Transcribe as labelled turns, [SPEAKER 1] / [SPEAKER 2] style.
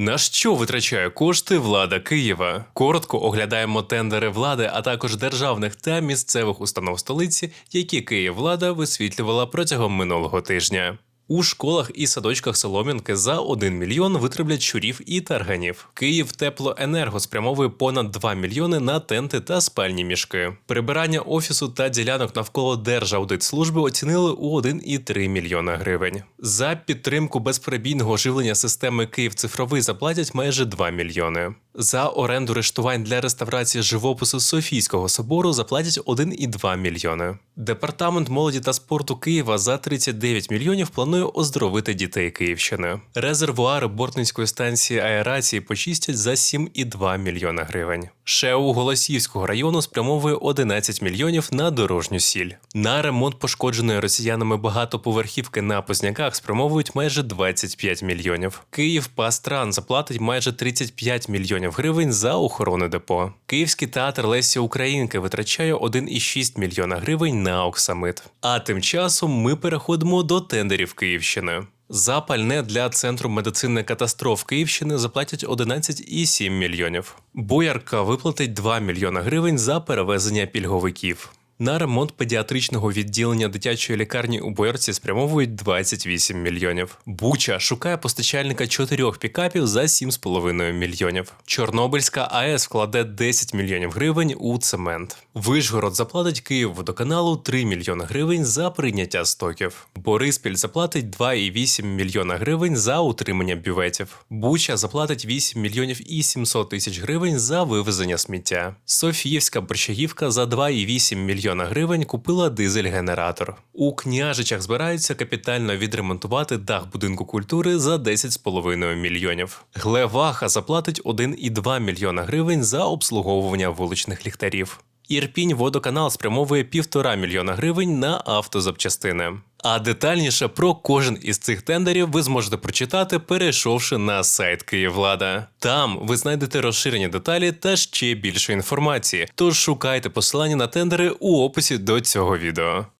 [SPEAKER 1] На що витрачає кошти влада Києва? Коротко оглядаємо тендери влади, а також державних та місцевих установ столиці, які Київвлада висвітлювала протягом минулого тижня. У школах і садочках Солом'янки за 1 мільйон витравлять щурів і тарганів. Київ теплоенерго спрямовує понад 2 мільйони на тенти та спальні мішки. Прибирання офісу та ділянок навколо Держаудитслужби оцінили у 1,3 мільйона гривень. За підтримку безперебійного живлення системи Київ цифровий заплатять майже 2 мільйони. За оренду рештувань для реставрації живопису Софійського собору заплатять 1,2 мільйони. Департамент молоді та спорту Києва за 39 мільйонів планує оздоровити дітей Київщини. Резервуари Бортницької станції аерації почистять за 7,2 мільйона гривень. ШЕУ Голосіївського району спрямовує 11 мільйонів на дорожню сіль. На ремонт пошкодженої росіянами багатоповерхівки на Позняках спрямовують майже 25 мільйонів. Київ Пастран заплатить майже 35 мільйонів гривень за охорону депо. Київський театр Лесі Українки витрачає 1,6 мільйона гривень на оксамит. А тим часом ми переходимо до тендерів Київщини. За пальне для центру медицини катастроф Київщини заплатять 11,7 мільйонів. Боярка виплатить 2 мільйона гривень за перевезення пільговиків. На ремонт педіатричного відділення дитячої лікарні у Боярці спрямовують 28 мільйонів. Буча шукає постачальника чотирьох пікапів за 7,5 мільйонів. Чорнобильська АЕС вкладе 10 мільйонів гривень у цемент. Вишгород заплатить Київводоканалу 3 мільйони гривень за прийняття стоків. Бориспіль заплатить 2,8 мільйона гривень за утримання бюветів. Буча заплатить 8 мільйонів і 700 тисяч гривень за вивезення сміття. Софіївська борщагівка за 2,8 мільйона гривень купила дизель-генератор. У княжичах збираються капітально відремонтувати дах будинку культури за 10,5 мільйонів. Глеваха заплатить 1,2 мільйона гривень за обслуговування вуличних ліхтарів. Ірпінь водоканал спрямовує півтора мільйона гривень на автозапчастини. А детальніше про кожен із цих тендерів ви зможете прочитати, перейшовши на сайт Київлада. Там ви знайдете розширені деталі та ще більше інформації. Тож шукайте посилання на тендери у описі до цього відео.